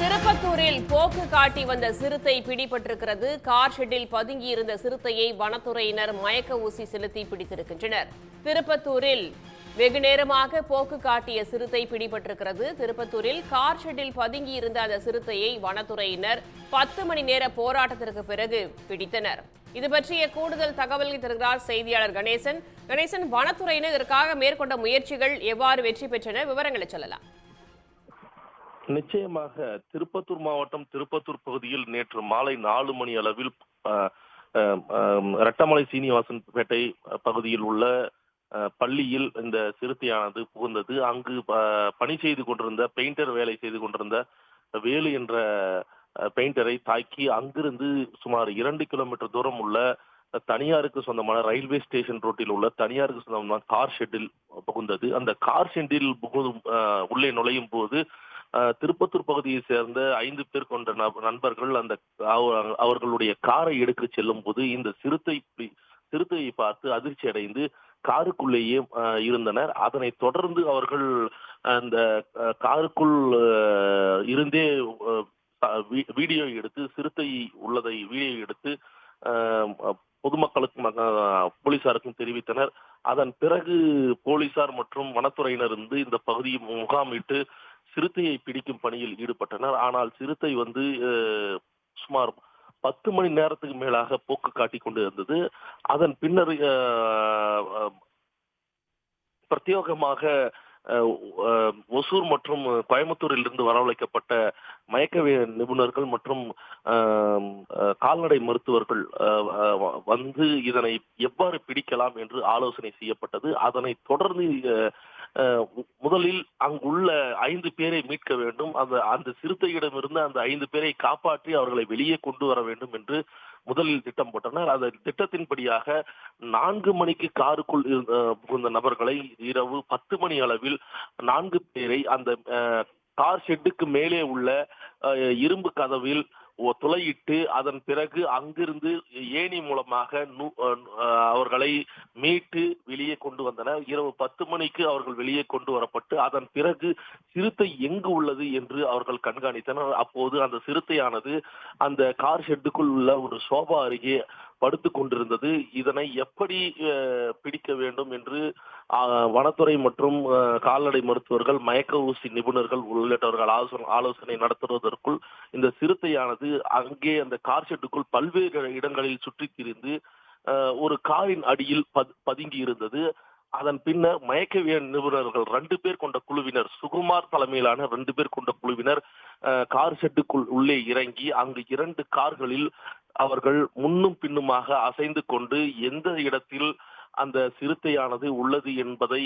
திருப்பத்தூரில் போக்கு காட்டி வந்த சிறுத்தை பிடிபட்டிருக்கிறது. கார் ஷெட்டில் பதுங்கியிருந்த சிறுத்தையை வனத்துறையினர் மயக்க ஊசி செலுத்தி பிடித்திருக்கின்றனர். திருப்பத்தூரில் வெகு நேரமாக போக்கு காட்டிய சிறுத்தை பிடிபட்டிருக்கிறது. திருப்பத்தூரில் கார் ஷெட்டில் பதுங்கியிருந்த அந்த சிறுத்தையை வனத்துறையினர் பத்து மணி நேர போராட்டத்திற்கு பிறகு பிடித்தனர். இது பற்றிய கூடுதல் தகவல்களை தருகிறார் செய்தியாளர் கணேசன். கணேசன் வனத்துறையினர் இதற்காக மேற்கொண்ட முயற்சிகள் எவ்வாறு வெற்றி பெற்றன? விவரங்களை சொல்லலாம். நிச்சயமாக திருப்பத்தூர் மாவட்டம் திருப்பத்தூர் பகுதியில் நேற்று மாலை நாலு மணி அளவில் அஹ், ரெட்டமலை சீனிவாசன் பேட்டை பகுதியில் உள்ள பள்ளியில் இந்த சிறுத்தையானது புகுந்தது. அங்கு பணி செய்து கொண்டிருந்த பெயிண்டர் வேலை செய்து கொண்டிருந்த வேலு என்ற பெயிண்டரை தாக்கி அங்கிருந்து சுமார் இரண்டு கிலோமீட்டர் தூரம் உள்ள தனியாருக்கு சொந்தமான ரயில்வே ஸ்டேஷன் ரோட்டில் உள்ள தனியாருக்கு சொந்தமான கார் ஷெட்டில் புகுந்தது. அந்த கார் ஷெட்டில் புகுதும் உள்ளே நுழையும் போது திருப்பத்தூர் பகுதியை சேர்ந்த ஐந்து பேர் கொண்ட நண்பர்கள் அந்த அவர்களுடைய காரை எடுக்க செல்லும் போது இந்த சிறுத்தை சிறுத்தையை பார்த்து அதிர்ச்சி அடைந்து காருக்குள்ளேயே இருந்தனர். அதனை தொடர்ந்து அவர்கள் அந்த காருக்குள் இருந்தே வீடியோ எடுத்து சிறுத்தை உள்ளதை வீடியோ எடுத்து பொதுமக்களுக்கும் போலீசாருக்கும் தெரிவித்தனர். அதன் பிறகு போலீசார் மற்றும் வனத்துறையினர் இருந்து இந்த பகுதியை முகாமிட்டு சிறுத்தையை பிடிக்கும் பணியில் ஈடுபட்டனர். ஆனால் சிறுத்தை வந்து சுமார் பத்து மணி நேரத்துக்கு மேலாக போக்கு காட்டி கொண்டு இருந்தது அதன் பின்னர் பிரத்யேகமாக ஒசூர் மற்றும் கோயம்புத்தூரில் இருந்து வரவழைக்கப்பட்ட மயக்கவே நிபுணர்கள் மற்றும் கால்நடை மருத்துவர்கள் வந்து இதனை எவ்வாறு பிடிக்கலாம் என்று ஆலோசனை செய்யப்பட்டது. அதனை தொடர்ந்து முதலில் அங்குள்ள ஐந்து பேரை மீட்க வேண்டும். அந்த அந்த சிறுத்தையிடமிருந்து அந்த ஐந்து பேரை காப்பாற்றி அவர்களை வெளியே கொண்டு வர வேண்டும் என்று முதலில் திட்டம் போட்டனர். அந்த திட்டத்தின்படியாக நான்கு மணிக்கு காருக்குள் புகுந்த நபர்களை இரவு பத்து மணி அளவில் நான்கு பேரை அந்த அஹ், கார் ஷெட்டுக்கு மேலே உள்ள இரும்பு கதவில் துளையிட்டு அதன் பிறகு அங்கிருந்து ஏணி மூலமாக அவர்களை மீட்டு வெளியே கொண்டு வந்தனர். இரவு பத்து மணிக்கு அவர்கள் வெளியே கொண்டு வரப்பட்டு அதன் பிறகு சிறுத்தை எங்கு உள்ளது என்று அவர்கள் கண்காணித்தனர். அப்போது அந்த சிறுத்தையானது அந்த கார் ஷெட்டுக்குள் உள்ள ஒரு சோபா அருகே படுத்து கொண்டிருந்தது. இதனை எப்படி பிடிக்க வேண்டும் என்று வனத்துறை மற்றும் கால்நடை மருத்துவர்கள் மயக்க ஊசி நிபுணர்கள் உள்ளிட்டவர்கள் ஆலோசனை ஆலோசனை நடத்துவதற்குள் இந்த சிறுத்தையானது அங்கே அந்த கார் ஷெட்டுக்குள் பல்வேறு இடங்களில் சுற்றி திரிந்து ஒரு காரின் அடியில் பதுங்கி இருந்தது. அதன் பின்னர் மயக்கவியல் நிபுணர்கள் ரெண்டு பேர் கொண்ட குழுவினர் சுகுமார் தலைமையிலான ரெண்டு பேர் கொண்ட குழுவினர் கார் ஷெட்டுக்குள் உள்ளே இறங்கி அங்கு இரண்டு கார்களில் அவர்கள் முன்னும் பின்னுமாக அசைந்து கொண்டு எந்த இடத்தில் அந்த சிறுத்தையானது உள்ளது என்பதை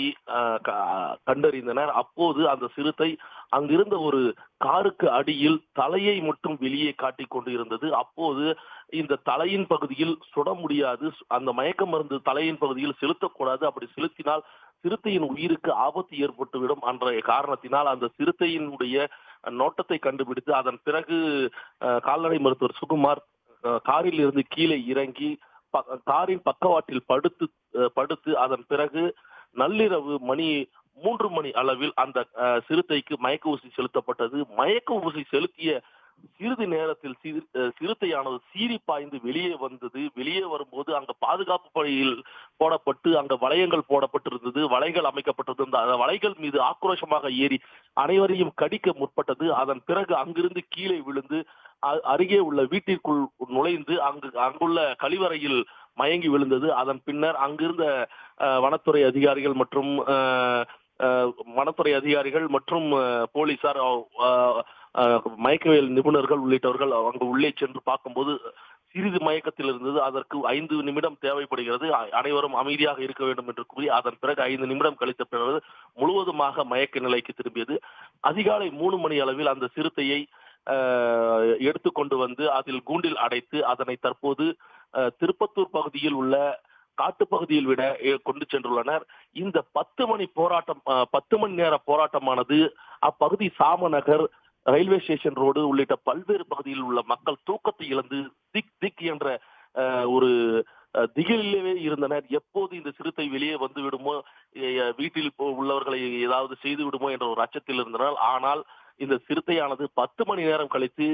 கண்டறிந்தனர். அப்போது அந்த சிறுத்தை அங்கிருந்த ஒரு காருக்கு அடியில் தலையை மட்டும் வெளியே காட்டிக் கொண்டு இருந்தது அப்போது இந்த தலையின் பகுதியில் சுட முடியாது. அந்த மயக்க மருந்து தலையின் பகுதியில் செலுத்தக்கூடாது. அப்படி செலுத்தினால் சிறுத்தையின் உயிருக்கு ஆபத்து ஏற்பட்டுவிடும் என்ற காரணத்தினால் அந்த சிறுத்தையினுடைய நோட்டத்தை கண்டுபிடித்து அதன் பிறகு கால்நடை மருத்துவர் சுகுமார் காரில் இருந்து கீழே இறங்கி காரின் பக்கவாட்டில் படுத்து படுத்து அதன் பிறகு நள்ளிரவு மணி மூன்று மணி அளவில் அந்த சிறுத்தைக்கு மயக்க ஊசி செலுத்தப்பட்டது. மயக்க ஊசி செலுத்திய சிறிது நேரத்தில் சிறுத்தையானது சீறி பாய்ந்து வெளியே வந்தது. வெளியே வரும்போது அங்க பாதுகாப்பு பணியில் போடப்பட்டு அங்க வளையங்கள் போடப்பட்டிருந்தது. வலைகள் அமைக்கப்பட்டிருந்தது. அந்த வலைகள் மீது ஆக்ரோஷமாக ஏறி அனைவரையும் கடிக்க முற்பட்டது. அதன் பிறகு அங்கிருந்து கீழே விழுந்து அருகே உள்ள வீட்டிற்குள் நுழைந்து அங்கு அங்குள்ள கழிவறையில் மயங்கி விழுந்தது. அதன் பின்னர் அங்கிருந்த அஹ், வனத்துறை அதிகாரிகள் மற்றும் வனத்துறை அதிகாரிகள் மற்றும் போலீசார் மயக்கவியல் நிபுணர்கள் உள்ளிட்டவர்கள் அங்கு உள்ளே சென்று பார்க்கும்போது சிறிது மயக்கத்தில் இருந்தது. அதற்கு ஐந்து நிமிடம் தேவைப்படுகிறது. அனைவரும் அமைதியாக இருக்க வேண்டும் என்று கூறி அதன் பிறகு ஐந்து நிமிடம் கழித்த பிறகு முழுவதுமாக மயக்க நிலைக்கு திரும்பியது. அதிகாலை மூணு மணி அளவில் அந்த சிறுத்தையை எடுத்துக்கொண்டு வந்து அதில் கூண்டில் அடைத்து அதனை தற்போது திருப்பத்தூர் பகுதியில் உள்ள காட்டுப்பகுதியில் விட கொண்டு சென்றுள்ளனர். இந்த பத்து மணி போராட்டம் பத்து மணி நேர போராட்டமானது அப்பகுதி சாமநகர் ரயில்வே ஸ்டேஷன் ரோடு உள்ளிட்ட பல்வேறு பகுதியில் உள்ள மக்கள் தூக்கத்தை இழந்து திக் திக் என்ற அஹ், ஒரு அஹ், இருந்தனர். எப்போது இந்த சிறுத்தை வெளியே வந்து விடுமோ வீட்டில் உள்ளவர்களை ஏதாவது செய்து விடுமோ என்ற ஒரு அச்சத்தில் இருந்தனர். ஆனால் இந்த சிறுத்தையானது பத்து மணி நேரம் கழித்து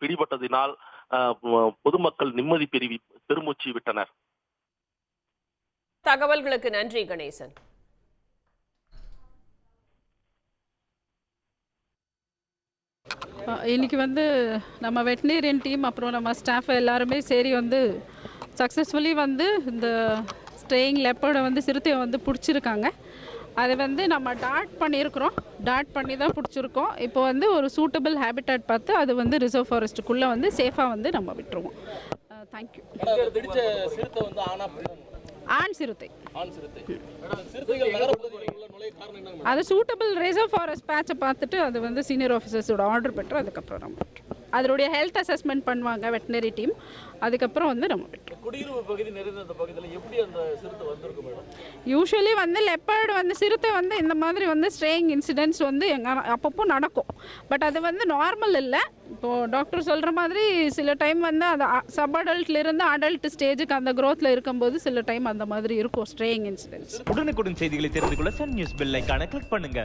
பிடிபட்டதினால் பொதுமக்கள் நிம்மதி பெருவி பெருமூச்சு விட்டனர். தகவல்களுக்கு நன்றி கணேசன். அஹ் இன்னைக்கு வந்து நம்ம வெட்டினேரியன் டீம் அப்புறம் நம்ம ஸ்டாஃப் எல்லாருமே சரி வந்து சக்ஸஸ்ஃபுல்லி வந்து இந்த ஸ்டேயிங் லெப்பர்டை வந்து சிறுத்தையை வந்து பிடிச்சிருக்காங்க. அதை வந்து நம்ம டாட் பண்ணியிருக்கிறோம். டாட் பண்ணி தான் பிடிச்சிருக்கோம். இப்போ வந்து ஒரு சூட்டபிள் ஹேபிட்டாட் பார்த்து அது வந்து ரிசர்வ் ஃபாரஸ்ட்டுக்குள்ளே வந்து சேஃபாக வந்து நம்ம விட்டுருவோம். தேங்க்யூ ஆனா ஆண் சிறுத்தை. அது சூட்டபிள் ரிசர்வ் ஃபாரஸ்ட் பேட்சை பார்த்துட்டு அது வந்து சீனியர் ஆஃபீஸர்ஸோட ஆர்டர் பெற்று அதுக்கப்புறம் நம்ம விட்டுருவோம். அதனுடைய ஹெல்த் அசஸ்மெண்ட் பண்ணுவாங்க வெட்டினரி டீம் அதுக்கப்புறம் வந்து நம்ம குடியிருப்பு பகுதி நிறைந்த அந்த பகுதியில் எப்படி அந்த சிறுத்தை வந்திருக்கு மேடம் யூஸ்வலி வந்து லெப்பர்டு வந்து சிறுத்தை வந்து இந்த மாதிரி வந்து ஸ்ட்ரேயிங் இன்சிடென்ட்ஸ் வந்து எங்க அப்பப்போ நடக்கும். பட் அது வந்து நார்மல் இல்லை. இப்போது டாக்டர் சொல்கிற மாதிரி சில டைம் வந்து அது சப் அடல்ட்லேருந்து அடல்ட் ஸ்டேஜுக்கு அந்த க்ரோத்தில் இருக்கும்போது சில டைம் அந்த மாதிரி இருக்கும் ஸ்ட்ரேயிங் இன்சிடென்ட்ஸ் உடனுக்குடன் செய்திகளை தெரிந்து கொள்ள சன் நியூஸ் பெல் கிளிக் பண்ணுங்க.